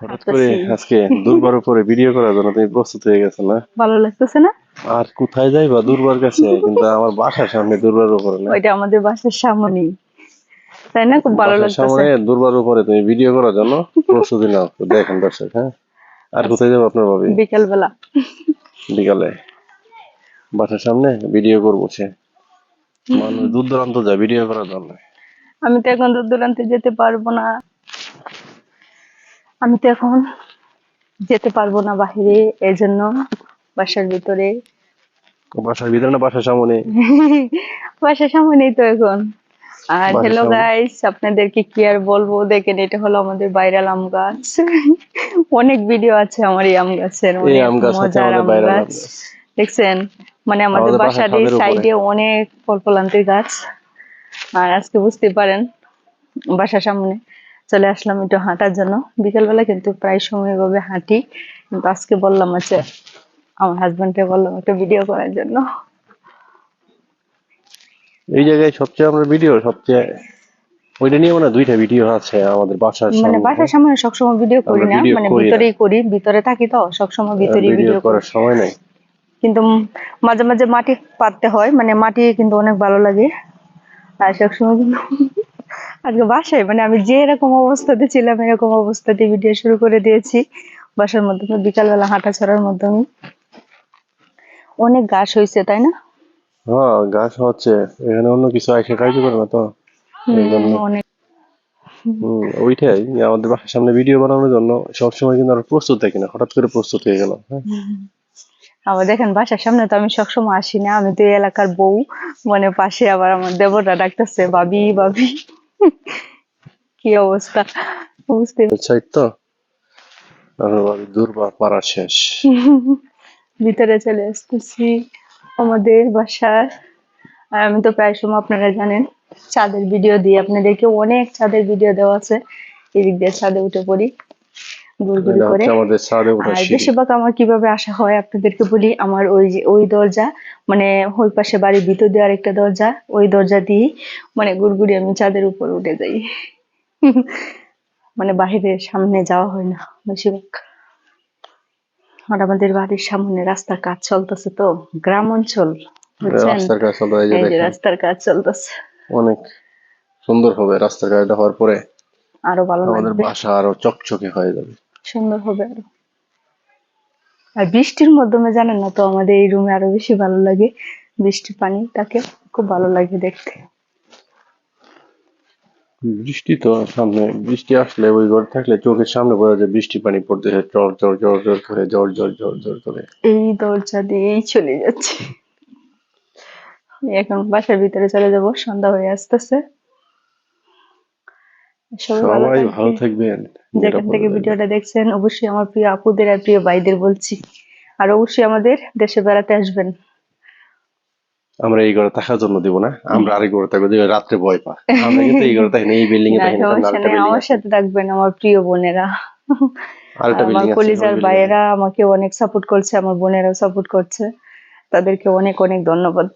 হঠাৎ করে আজকে দুর্বার উপরে ভিডিও করার জন্য তুমি প্রস্তুত হয়ে গেছো না? ভালো লাগতেছে না? আর কোথায় যাইবা? দুর্বার কাছে কিন্তু আমার বাসার সামনে দুর্বার উপরে না? ওইটা আমাদের বাসার সামনেই। তাই না? খুব ভালো লাগতেছে সামনে দুর্বার উপরে তুমি ভিডিও করার জন্য প্রস্তুতি নাও। দেখেন দর্শক হ্যাঁ? আর কোথায় যাব আপনার ভাবি? বিকেল বেলা বিকালে। বাসার সামনে ভিডিও করব সে। মানুষ দূর দূরান্ত যায় ভিডিও করার জন্য। আমি তো এখন দূর দূরান্তে যেতে পারব না। আমি তো এখন যেতে পারব না বাহিরে এই জন্য বাসার ভিতরে। বাসার ভিতরে না বাসার সামনে? বাসার সামনেই তো এখন। আর হ্যালো গাইস আপনাদেরকে কি আর বলব? দেখেন এটা হলো আমাদের বাইরাল আম গাছ। অনেক ভিডিও আছে আমার এই আম গাছের মজার আমাদের আম গাছ। দেখছেন? মানে আমাদের বাসার এই সাইডে অনেক ফল ফলান্তির গাছ। আর আজকে বুঝতে পারেন বাসার সামনে। চলে আসলাম একটু হাঁটার জন্য। বিকেলবেলা কিন্তু প্রায় সময় এভাবে হাঁটি। কিন্তু আজকে বললাম আছে আমার হাজবেন্ডকে বললাম একটা ভিডিও করার জন্য। এই জায়গায় সবচেয়ে আমরা ভিডিও সবচেয়ে ওইটা নিয়ে মানে দুইটা ভিডিও আছে আমাদের বাসার মানে বাসার সামনে সবসময় ভিডিও করি না মানে ভিতরেই করি ভিতরে থাকি তো সবসময় ভিতরেই ভিডিও ভিডিও করার সময় নাই। কিন্তু মাঝে মাঝে মাটি পাততে হয় মানে মাটি কিন্তু অনেক ভালো লাগে। আর সবসময় কিন্তু আজকে বাসায় মানে আমি যে এরকম অবস্থাতে ছিলাম এরকম অবস্থাতে ভিডিও শুরু করে দিয়েছি। বাসার মাধ্যমে বিকালবেলা হাঁটা চড়ার মাধ্যমে। অনেক ঘাস হয়েছে তাই না? হ্যাঁ গাছ হচ্ছে। এখানে অন্য কিছু আইসে কাজ করে না তো অনেক। ওইটাই। আমাদের বাসার সামনে ভিডিও বানানোর জন্য সবসময় কিন্তু আমরা প্রস্তুত থাকি না। হঠাৎ করে প্রস্তুত হয়ে গেলাম হ্যাঁ। আবার দেখেন বাসার সামনে তো আমি সবসময় আসি না। আমি তো এই এলাকার বউ। মানে পাশে আবার আমার দেবরটা ডাকতেছে বাবি ভাবি। কি অবস্থা? বুঝতে চাই তো দুর্বার পাড়া শেষ। ভিতরে চলে আসতেছি আমাদের বাসার। আর আমি তো প্রায় সময় আপনারা জানেন চাঁদের ভিডিও দিই। আপনাদেরকে অনেক চাঁদের ভিডিও দেওয়া আছে। এদিক দিয়ে ছাদে উঠে পড়ি। ঘুরঘুরি এটা করে। আমাদের আর বেশিরভাগ আমার কীভাবে আসা হয় আপনাদেরকে বলি আমার ওই যে ওই দরজা মানে ওই পাশে বাড়ির ভিতর দিয়ে আরেকটা দরজা ওই দরজা দিয়ে মানে গুড়গুড়ি আমি চাঁদের উপর উঠে যাই। মানে বাহিরের সামনে যাওয়া হয় না বেশিরভাগ। আর আমাদের বাড়ির সামনে রাস্তার কাজ চলতেছে তো গ্রাম অঞ্চল রাস্তার কাজ চলো এই যে এই যে দেখেন। রাস্তার কাজ চলতেছে। অনেক সুন্দর হবে রাস্তার কাজটা হওয়ার পরে। আরও ভালো আমাদের বাসা আরও চকচকে হয়ে যাবে। সুন্দর হবে আরও। আর বৃষ্টির মাধ্যমে জানেন না তো আমাদের এই রুমে আরও বেশি ভালো লাগে। বৃষ্টির পানি তাকে খুব ভালো লাগে দেখতে। বৃষ্টি তো সামনে বৃষ্টি আসলে ওই ঘর থাকলে চোখের সামনে বোঝা যায় বৃষ্টি পানি পড়তেছে চর চর চর চর করে জ্বর জ্বর জ্বর জ্বর করে। এই দরজা দিয়েই চলে যাচ্ছে। এখন বাসার ভিতরে চলে যাব সন্ধ্যা হয়ে আসতেছে। সবাই ভালো থাকবেন। যেখান থেকে ভিডিওটা দেখছেন অবশ্যই আমার প্রিয় আপুদের আর প্রিয় ভাইদের বলছি। আর অবশ্যই আমাদের দেশে বেড়াতে আসবেন। আমরা এই ঘরে থাকার জন্য দিব না আমরা আরেক ঘরে থাকব যে রাত্রে ভয় পা আমরা কিন্তু এই ঘরে থাকি না এই বিল্ডিং এ থাকি না সামনে সমস্যা আরেকটা নেই বিল্ডিং আমার সাথে থাকবেন আমার প্রিয় বোনেরা। আমার কলিজার। ভাইয়েরা আমাকে অনেক সাপোর্ট করছে আমার বোনেরাও সাপোর্ট করছে। তাদেরকে অনেক অনেক ধন্যবাদ।